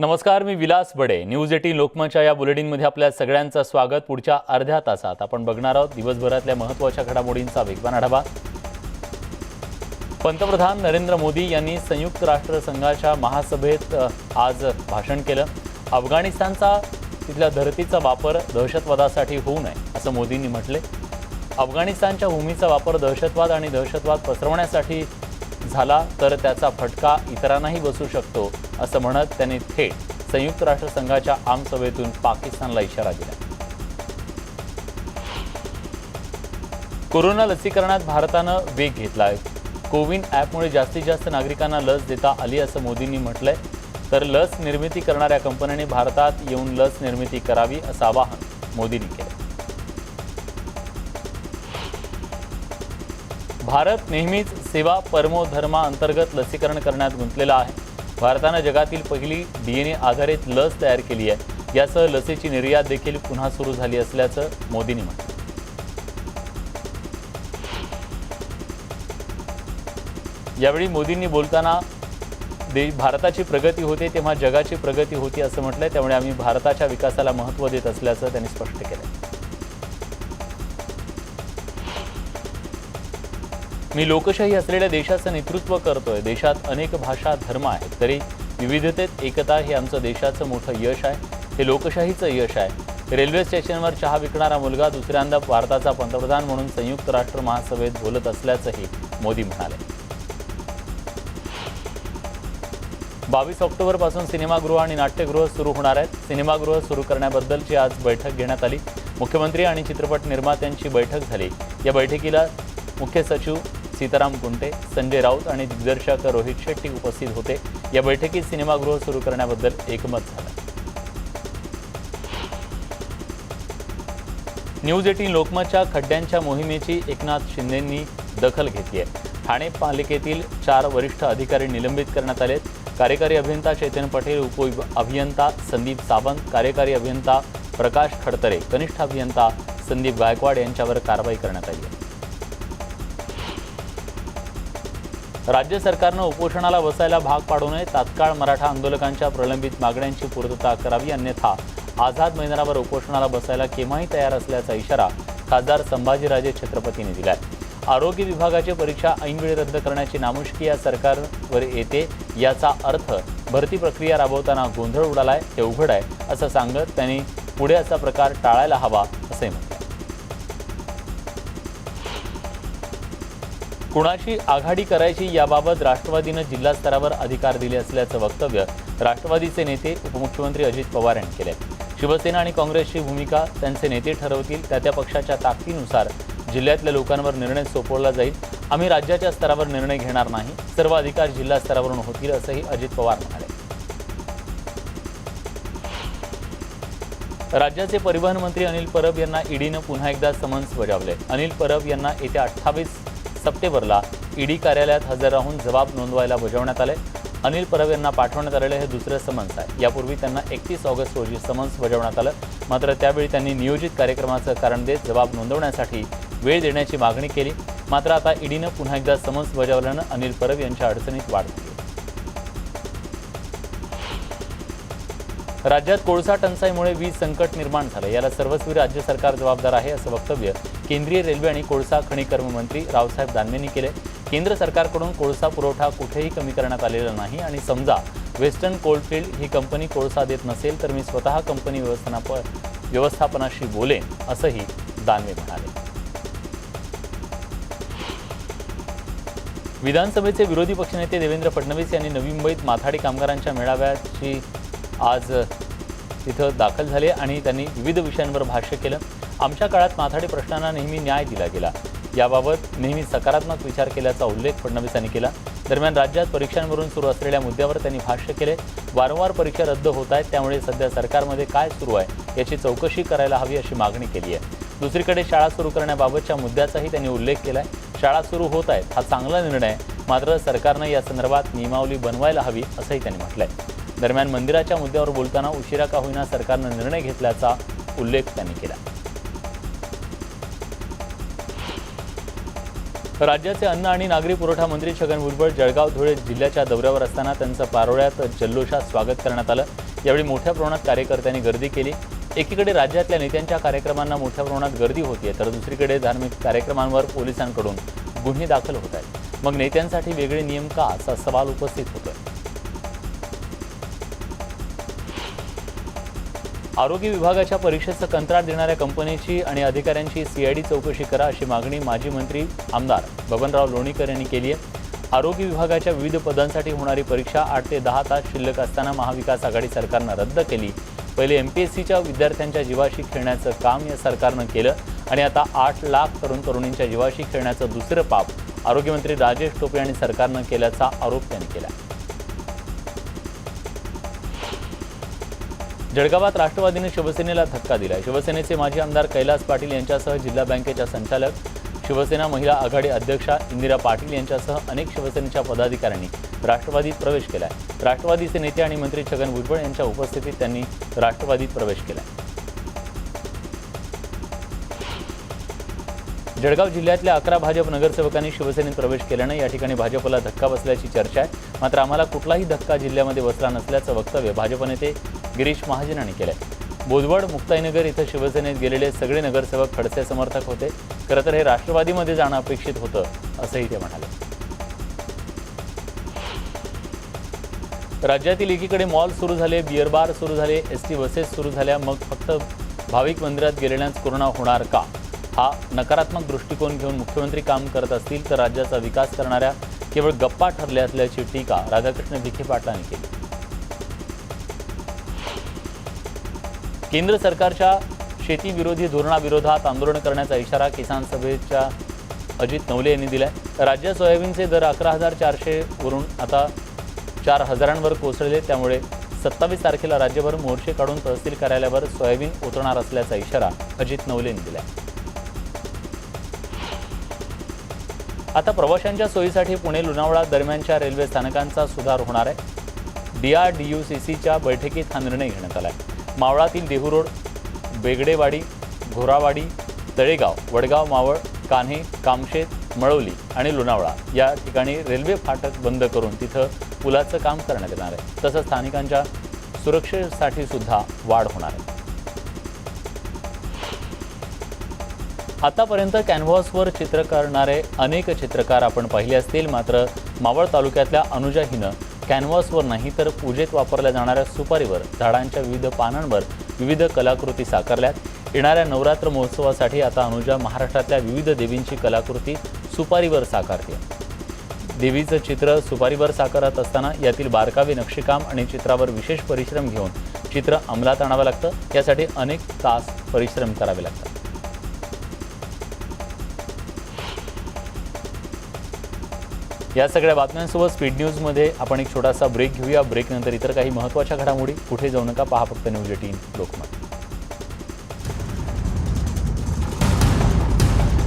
नमस्कार मी Vilas Bade. News eighteen लोकमतच्या या बुलेटिनमध्ये आपल्या सगळ्यांचं स्वागत पुढच्या अर्ध्या तासात. आपण बघणार आहोत दिवसभरातल्या महत्त्वाच्या घडामोडींचा वेगवान आढावा. पंतप्रधान नरेंद्र मोदी यांनी संयुक्त राष्ट्रसंघाच्या महासभेत आज भाषण केलं. अफगाणिस्तानचा तिथल्या धरतीचा वापर दहशतवादासाठी होऊ नये असं मोदींनी म्हटले. अफगाणिस्तानच्या भूमीचा वापर दहशतवाद आणि दहशतवाद पसरवण्यासाठी झाला तर त्याचा फटका इतरांनाही बसू शकतो असं म्हणत त्यांनी थेट संयुक्त राष्ट्रसंघाच्या आमसभेतून पाकिस्तानला इशारा दिला. कोरोना लसीकरणात भारतानं वेग घेतलाय. कोविन ॲपमुळे जास्तीत जास्त नागरिकांना लस देता आली असं मोदींनी म्हटलंय. तर लस निर्मिती करणाऱ्या कंपन्यांनी भारतात येऊन लस निर्मिती करावी असं आवाहन मोदींनी केलं भारत नेहमीच सेवा परमो धर्मा अंतर्गत लसीकरण करण्यात गुंतलेला आहे. भारतानं जगातील पहिली डी एन ए आधारित लस तयार केली आहे. यासह लसीची निर्यात देखील पुन्हा सुरू झाली असल्याचं मोदींनी म्हटलं. यावेळी मोदींनी बोलताना दे भारताची प्रगती होते तेव्हा जगाची प्रगती होती असं म्हटलंय. त्यामुळे आम्ही भारताच्या विकासाला महत्त्व देत असल्याचं त्यांनी स्पष्ट केलं मी लोकशाही असलेल्या देशाचं नेतृत्व करतोय. देशात अनेक भाषा धर्म आहेत. तरी विविधतेत एकता हे आमचं देशाचं मोठं यश आहे. हे लोकशाहीचं यश आहे. रेल्वे स्टेशनवर चहा विकणारा मुलगा दुसऱ्यांदा भारताचा पंतप्रधान म्हणून संयुक्त राष्ट्र महासभेत बोलत असल्याचंही मोदी म्हणाले. बावीस ऑक्टोबरपासून सिनेमागृह आणि नाट्यगृह सुरू होणार आहेत. सिनेमागृह सुरू करण्याबद्दलची आज बैठक घेण्यात आली. मुख्यमंत्री आणि चित्रपट निर्मात्यांची बैठक झाली. या बैठकीला मुख्य सचिव सीताराम कुंटे संजय राऊत आणि दिग्दर्शक रोहित शेट्टी उपस्थित होते. या बैठकीत सिनेमागृह सुरू करण्याबद्दल एकमत झालं. न्यूज एटीन लोकमतच्या खड्ड्यांच्या मोहिमेची एकनाथ शिंदेंनी दखल घेतली आहे. ठाणे पालिकेतील चार वरिष्ठ अधिकारी निलंबित करण्यात आले कार्यकारी अभियंता चैतन्य पटेल उप अभियंता संदीप सावंत कार्यकारी अभियंता प्रकाश खडतरे कनिष्ठ अभियंता संदीप गायकवाड यांच्यावर कारवाई करण्यात आली आहे. राज्य सरकारनं उपोषणाला बसायला भाग पाडू नये तात्काळ मराठा आंदोलकांच्या प्रलंबित मागण्यांची पूर्तता करावी अन्यथा आझाद मैदानावर उपोषणाला बसायला केव्हाही तयार असल्याचा इशारा खासदार संभाजीराजे छत्रपतींनी दिला आरोग्य विभागाची परीक्षा ऐनवेळी रद्द करण्याची नामुष्की या सरकारवर येते याचा अर्थ भरती प्रक्रिया राबवताना गोंधळ उडालाय हे उघड आहे असं सांगत त्यांनी पुढे असा प्रकार टाळायला हवा असंही म्हटलं. कुणाशी आघाडी करायची याबाबत राष्ट्रवादीनं जिल्हा स्तरावर अधिकार दिले असल्याचं वक्तव्य राष्ट्रवादीचे नेते उपमुख्यमंत्री अजित पवार यांनी केले शिवसेना आणि काँग्रेसची भूमिका त्यांचे नेते ठरवतील त्या त्या पक्षाच्या ताकदीनुसार जिल्ह्यातल्या लोकांवर निर्णय सोपवला जाईल. आम्ही राज्याच्या स्तरावर निर्णय घेणार नाही सर्व अधिकार जिल्हा स्तरावरून होतील असंही अजित पवार म्हणाले. राज्याचे परिवहन मंत्री अनिल परब यांना ईडीनं पुन्हा एकदा समन्स बजावले अनिल परब यांना येत्या अठ्ठावीस सप्टेंबरला ईडी कार्यालयात हजर राहून जबाब नोंदवायला बजावण्यात आले. अनिल परब यांना पाठवण्यात आलेलं हे दुसरं समन्स आहे. यापूर्वी त्यांना एकतीस ऑगस्ट रोजी समन्स बजावण्यात आलं. मात्र त्यावेळी त्यांनी नियोजित कार्यक्रमाचं कारण देत जबाब नोंदवण्यासाठी वेळ देण्याची मागणी केली. मात्र आता ईडीनं पुन्हा एकदा समन्स बजावल्यानं अनिल परब यांच्या अडचणीत वाढ राज्यात कोळसा टंचाईमुळे वीज संकट निर्माण झालं. याला सर्वस्वी राज्य सरकार जबाबदार आहे असं वक्तव्य केंद्रीय रेल्वे आणि कोळसा खनिकर्म मंत्री रावसाहेब दानवेंनी केले केंद्र सरकारकडून कोळसा पुरवठा कुठेही कमी करण्यात आलेला नाही आणि समजा वेस्टर्न कोलफील्ड ही कंपनी कोळसा देत नसेल तर मी स्वतः कंपनी व्यवस्थाप व्यवस्थापनाशी बोलेन असंही दानवे म्हणाले. विधानसभेचे विरोधी पक्षनेते देवेंद्र फडणवीस यांनी नवी मुंबईत माथाडी कामगारांच्या मेळाव्याची आज तिथं दाखल झाले आणि त्यांनी विविध विषयांवर भाष्य केलं. आमच्या काळात माथाडी प्रश्नांना नेहमी न्याय दिला गेला. याबाबत नेहमी सकारात्मक विचार केल्याचा उल्लेख फडणवीसांनी केला. दरम्यान राज्यात परीक्षांवरून सुरू असलेल्या मुद्द्यावर त्यांनी भाष्य केले. वारंवार परीक्षा रद्द होत आहेत त्यामुळे सध्या सरकारमध्ये काय सुरू आहे याची चौकशी करायला हवी अशी मागणी केली आहे. दुसरीकडे शाळा सुरू करण्याबाबतच्या मुद्द्याचाही त्यांनी उल्लेख केला आहे शाळा सुरू होत आहेत हा चांगला निर्णय मात्र सरकारनं या संदर्भात नियमावली बनवायला हवी असंही त्यांनी म्हटलं आहे दरम्यान मंदिराच्या मुद्द्यावर बोलताना उशिरा का होईना सरकारनं निर्णय घेतल्याचा उल्लेख त्यांनी केला. राज्याचे अन्न आणि नागरी पुरवठा मंत्री छगन भुजबळ जळगाव धुळे जिल्ह्याच्या दौऱ्यावर असताना त्यांचं पारोळ्यात जल्लोषात स्वागत करण्यात आलं. यावेळी मोठ्या प्रमाणात कार्यकर्त्यांनी गर्दी केली. एकीकडे राज्यातल्या नेत्यांच्या कार्यक्रमांना मोठ्या प्रमाणात गर्दी होतीये तर दुसरीकडे धार्मिक कार्यक्रमांवर पोलिसांकडून गुन्हे दाखल होत आहेत मग नेत्यांसाठी वेगळे नियम का? असा सवाल उपस्थित होतोय. आरोग्य विभागाच्या परीक्षेचं कंत्राट देणाऱ्या कंपनीची आणि अधिकाऱ्यांची सीआयडी चौकशी करा अशी मागणी माजी मंत्री आमदार बबनराव लोणीकर यांनी केली आहे. आरोग्य विभागाच्या विविध पदांसाठी होणारी परीक्षा आठ ते दहा तास शिल्लक असताना महाविकास आघाडी सरकारनं रद्द केली. पहिले एम पी एस सीच्या विद्यार्थ्यांच्या जीवाशी खेळण्याचं काम या सरकारनं केलं आणि आता आठ लाख तरुण तरुणींच्या जीवाशी खेळण्याचं दुसरं पाप आरोग्यमंत्री राजेश टोपे आणि सरकारनं केल्याचा आरोप त्यांनी केला जळगावात राष्ट्रवादीने शिवसेनेला धक्का दिलाय. शिवसेनेचे माजी आमदार कैलास पाटील यांच्यासह जिल्हा बँकेच्या संचालक शिवसेना महिला आघाडी अध्यक्षा इंदिरा पाटील यांच्यासह अनेक शिवसेनेच्या पदाधिकाऱ्यांनी राष्ट्रवादीत प्रवेश केलाय. राष्ट्रवादीचे नेते आणि मंत्री छगन भुजबळ यांच्या उपस्थितीत त्यांनी राष्ट्रवादीत प्रवेश केलाय. जळगाव जिल्ह्यातल्या अकरा भाजप नगरसेवकांनी शिवसेनेत प्रवेश केल्यानं या ठिकाणी भाजपला धक्का बसल्याची चर्चा आहे. मात्र आम्हाला कुठलाही धक्का जिल्ह्यामध्ये बसला नसल्याचं वक्तव्य भाजप नेते गिरीश महाजन यांनी केलंय. बोदवड मुक्ताईनगर इथं शिवसेनेत गेलेले सगळे नगरसेवक खडसे समर्थक होते. खरं तर हे राष्ट्रवादीमध्ये जाणं अपेक्षित होतं असंही ते म्हणाले. राज्यातील एकीकडे मॉल सुरू झाले बिअर बार सुरू झाले एस टी बसेस सुरू झाल्या मग फक्त भाविक मंदिरात गेलेल्याच कोरोना होणार का? हा नकारात्मक दृष्टिकोन घेऊन मुख्यमंत्री काम करत असतील तर राज्याचा विकास करणाऱ्या केवळ गप्पा ठरल्या असल्याची टीका राधाकृष्ण विखे पाटलांनी केली. केंद्र सरकारच्या शेतीविरोधी धोरणाविरोधात आंदोलन करण्याचा इशारा किसान सभेच्या अजित नवले यांनी दिलाय. राज्यात सोयाबीनचे दर अकरा हजार चारशेवरून आता चार हजारांवर कोसळले. त्यामुळे सत्तावीस तारखेला राज्यभर मोर्चे काढून तहसील कार्यालयावर सोयाबीन उतरणार असल्याचा इशारा अजित नवले यांनी दिलाय. आता प्रवाशांच्या सोयीसाठी पुणे लोणावळा दरम्यानच्या रेल्वे स्थानकांचा सुधार होणार आहे. D R D U C सीच्या बैठकीत हा निर्णय घेण्यात आला आहे मावळातील देहू रोड बेगडेवाडी घोरावाडी तळेगाव वडगाव मावळ कान्हे कामशेत मळवली आणि लोणावळा या ठिकाणी रेल्वे फाटक बंद करून तिथं पुलाचं काम करण्यात येणार आहे. तसंच स्थानिकांच्या सुरक्षेसाठी सुद्धा वाढ होणार आहे. आतापर्यंत कॅनव्हासवर चित्र करणारे अनेक चित्रकार आपण पाहिले असतील मात्र मावळ तालुक्यातल्या अनुजा हिनं कॅनव्हासवर नाही तर पूजेत वापरल्या जाणाऱ्या सुपारीवर झाडांच्या विविध पानांवर विविध कलाकृती साकारल्यात. येणाऱ्या नवरात्र महोत्सवासाठी आता अनुजा महाराष्ट्रातल्या विविध देवींची कलाकृती सुपारीवर साकारते. देवीचं चित्र सुपारीवर साकारत असताना यातील बारकावे नक्षीकाम आणि चित्रावर विशेष परिश्रम घेऊन चित्र अंमलात आणावं लागतं. यासाठी अनेक तास परिश्रम करावे लागतात. या सगळ्या बातम्यांसोबत स्पीड न्यूजमध्ये आपण एक छोटासा ब्रेक घेऊया. ब्रेकनंतर इतर काही महत्त्वाच्या घडामोडी कुठे जाऊ नका. पहा फक्त न्यूज एटीन लोकमत.